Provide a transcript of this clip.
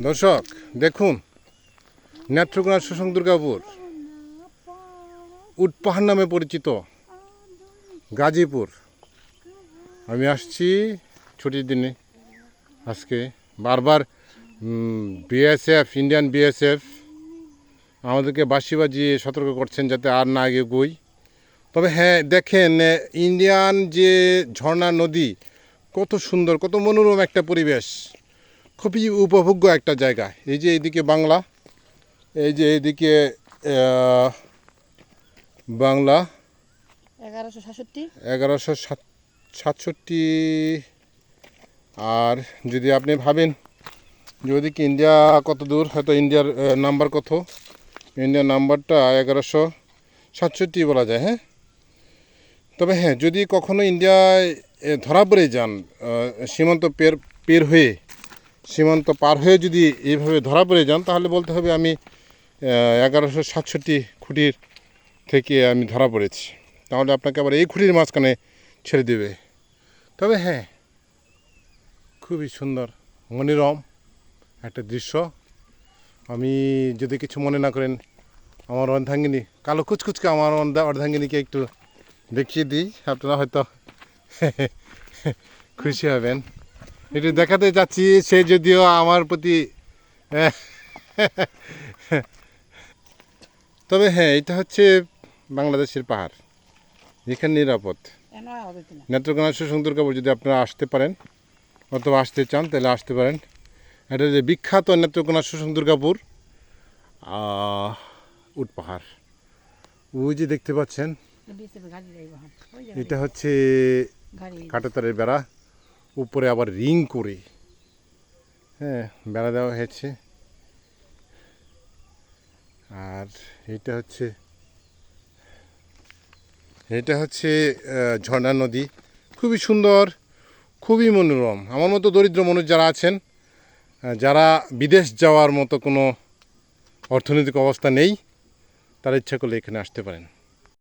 দর্শক, দেখুন, নেত্রকোনা সুসং দুর্গাপুর উট পাহাড় নামে পরিচিত গাজীপুর। আমি আসছি ছুটির দিনে। আজকে বারবার বিএসএফ ইন্ডিয়ান বিএসএফ আমাদেরকে বাসি বাজিয়ে সতর্ক করছেন যাতে আর না আগে গই। তবে হ্যাঁ দেখেন ইন্ডিয়ান যে ঝর্ণা নদী, কত সুন্দর, কত মনোরম একটা পরিবেশ। খুবই উপভোগ্য একটা জায়গা। এই যে এইদিকে বাংলা এই যে এইদিকে বাংলা। এগারোশো সাতষট্টি। এগারোশো সাত সাতষট্টি। আর যদি আপনি ভাবেন যদি ওদিকে ইন্ডিয়া কত দূর হয়তো ইন্ডিয়ার নাম্বার কত? ইন্ডিয়ার নাম্বারটা এগারোশো সাতষট্টি বলা যায় হ্যাঁ? তবে হ্যাঁ যদি কখনো ইন্ডিয়ায় ধরা পড়ে যান সীমান্ত পের পের হয়ে সীমান্ত পার হয়ে যদি এইভাবে ধরা পড়ে যান, তাহলে বলতে হবে আমি এগারোশো সাতষট্টি খুঁটির থেকে আমি ধরা পড়েছি। তাহলে আপনাকে আবার এই খুঁটির মাঝখানে ছেড়ে দেবে। তবে হ্যাঁ খুবই সুন্দর, মনোরম একটা দৃশ্য। আমি যদি কিছু মনে না করেন, আমার অর্ধাঙ্গিনী, কালো কুচকুচকে আমার অর্ধা- অর্ধাঙ্গিনীকে একটু দেখিয়ে দিই, আপনারা হয়তো খুশি হবেন। একটু দেখাতে চাচ্ছি সে যদিও আমার প্রতি তবে হ্যাঁ এটা হচ্ছে বাংলাদেশের পাহাড় এখানে নিরাপদ। নেত্রকোনা সুসুন্দর কাপড় যদি আপনারা আসতে পারেন অথবা আসতে চান তাহলে আসতে পারেন। এটা যে বিখ্যাত নেত্রকোনা সুসুন্দর কাপুর উট পাহাড়। ওই যে দেখতে পাচ্ছেন যাইব হ্যাঁ। এটা হচ্ছে কাটাতারের বেড়া। উপরে আবার রিং করে। হ্যাঁ বেড়া দেওয়া হয়েছে। আর এটা হচ্ছে এটা হচ্ছে ঝর্ণা নদী। খুবই সুন্দর, খুবই মনোরম। আমার মতো দরিদ্র মানুষ যারা আছেন যারা বিদেশ যাওয়ার মতো কোনো অর্থনৈতিক অবস্থা নেই, তারা ইচ্ছা করলে এখানে আসতে পারেন।